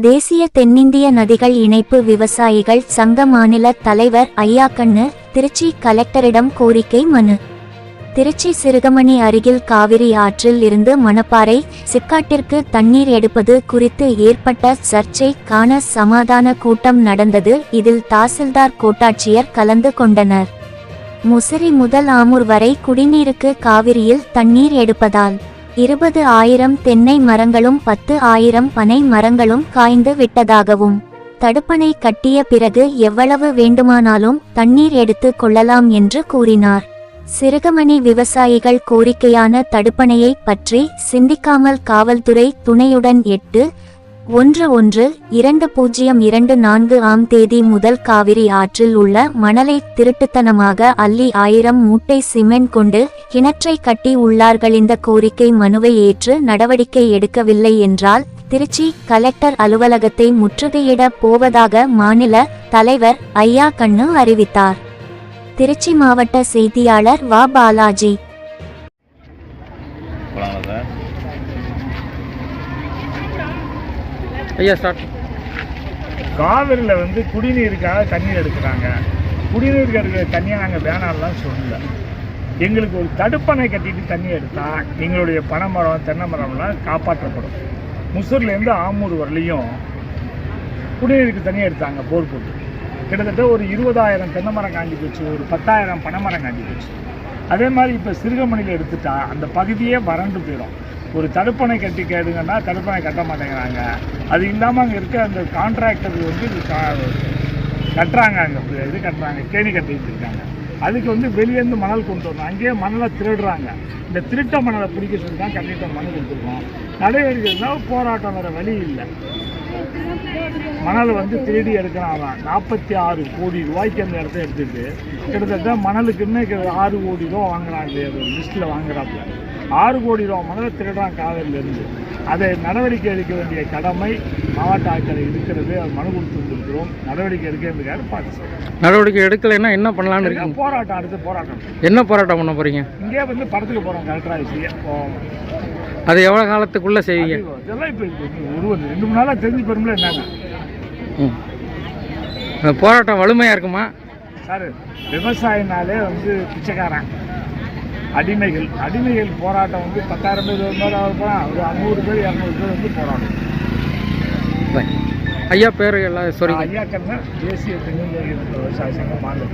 தேசிய தென்னிந்திய நதிகள் இணைப்பு விவசாயிகள் சங்க மாநில தலைவர் ஐயாக்கண்ணு திருச்சி கலெக்டரிடம் கோரிக்கை மனு. திருச்சி சிறுகமணி அருகில் காவிரி ஆற்றில் இருந்து மணப்பாறை சிக்காட்டிற்கு தண்ணீர் எடுப்பது குறித்து ஏற்பட்ட சர்ச்சை காண சமாதான கூட்டம் நடந்தது. இதில் தாசில்தார் கோட்டாட்சியர் கலந்து கொண்டனர். முசிறி முதல் ஆமூர் வரை குடிநீருக்கு காவிரியில் தண்ணீர் எடுப்பதால் இருபது ஆயிரம் தென்னை மரங்களும் பத்து ஆயிரம் பனை மரங்களும் காய்ந்து விட்டதாகவும். தடுப்பணை கட்டிய பிறகு எவ்வளவு வேண்டுமானாலும் தண்ணீர் எடுத்து கொள்ளலாம் என்று கூறினார். சிறுகமணி விவசாயிகள் கோரிக்கையான தடுப்பணையை பற்றி சிந்திக்காமல் காவல்துறை துணையுடன் எட்டு ஒன்று ஒன்று இரண்டு பூஜ்ஜியம் இரண்டு நான்கு ஆம் தேதி முதல் காவிரி ஆற்றில் உள்ள மணலை திருட்டுத்தனமாக அள்ளி ஆயிரம் மூட்டை சிமெண்ட் கொண்டு கிணற்றை கட்டி உள்ளார்கள். இந்த கோரிக்கை மனுவை ஏற்று நடவடிக்கை எடுக்கவில்லை என்றால் திருச்சி கலெக்டர் அலுவலகத்தை முற்றுகையிட போவதாக மாநில தலைவர் ஐயா கண்ணு அறிவித்தார். திருச்சி மாவட்ட செய்தியாளர் வா. பாலாஜி போலாங்களா சார் ஐயா ஸ்டார்ட் காவிரியில் வந்து குடிநீருக்காக தண்ணீர் எடுக்கிறாங்க. குடிநீருக்கு எடுக்கிற தண்ணியை நாங்கள் வேணாம்லாம் சொல்லல. எங்களுக்கு ஒரு தடுப்பணை கட்டிட்டு தண்ணி எடுத்தால் எங்களுடைய பனைமரம் தென்னை மரம்லாம் காப்பாற்றப்படும். முசூர்லேருந்து ஆமூர் வரலையும் குடிநீருக்கு தண்ணி எடுத்தாங்க போர் போட்டு. கிட்டத்தட்ட ஒரு இருபதாயிரம் தென்னை மரம் காஞ்சி போச்சு ஒரு பத்தாயிரம் பனைமரம் காஞ்சி போச்சு. அதே மாதிரி இப்போ சிறுகமணியில் எடுத்துட்டா அந்த பகுதியே வறண்டு போயிடும். ஒரு தடுப்பணை கட்டி கேடுங்கன்னா தடுப்பணை கட்ட மாட்டேங்கிறாங்க. அது இல்லாமல் அங்கே இருக்க அந்த கான்ட்ராக்டர் வந்து கா- கட்டுறாங்க அங்கே. இது கட்டுறாங்க கேணி கட்டிட்டு இருக்காங்க அதுக்கு வந்து வெளியேருந்து மணல் கொண்டு வரணும். அங்கேயே மணலை திருடுறாங்க. இந்த திருட்ட மணலை பிடிக்க சொல்லி தான் கட்டிட்ட மணல் கொடுத்துருக்கோம் நடவடிக்கை போராட்டம் வேறு வழி இல்லை. மணல் வந்து திருடி எடுக்கிறான் நாற்பத்தி ஆறு கோடி ரூபாய்க்கு அந்த இடத்த எடுத்துட்டு கிட்டத்தட்ட மணலுக்குன்னு ஆறு கோடி ரூபா வாங்குறாங்க. லிஸ்ட்டில் வாங்குறாப்புல. ஆறு கோடி ரூபா மணலை திருடுறான் காவிரியிலேருந்து அதை நடவடிக்கை எடுக்க வேண்டிய கடமை மாவட்ட ஆட்சியர் இருக்கிறது. அது மனு கொடுத்து வந்திருக்கிறோம். நடவடிக்கை எடுக்கிறதுக்காக பார்த்து சொல்றேன். நடவடிக்கை எடுக்கலைன்னா என்ன பண்ணலாம்னு இருக்கீங்க? போராட்டம் அடுத்து போராட்டம். என்ன போராட்டம் பண்ண போறீங்க? இங்கே வந்து படத்துக்கு போகிறோம் கலெக்டர் போவோம் அது எவ்வளோ காலத்துக்குள்ள செய்வீங்க? இதெல்லாம் இப்போ ஒரு ஒரு ரெண்டு மூணு நாளாக தெரிஞ்சு பெருமில்ல என்னங்க ம். அந்த போராட்டம் வலிமையாக இருக்குமா? சார் விவசாயினாலே வந்து பிச்சைக்காரன். அடிமைகள். அடிமைகள் போராட்டம் வந்து பத்தாயிரம் பேர் இருந்தாலும் போகலாம் ஒரு நூறு பேர் இரநூறு பேர் வந்து போராடும் Bye. ஐயா பேர் எல்லாம் சொல்லுங்க ஐயா கண்ணன் தேசிய தென்னிந்திய விவசாய சங்கம் மாநில.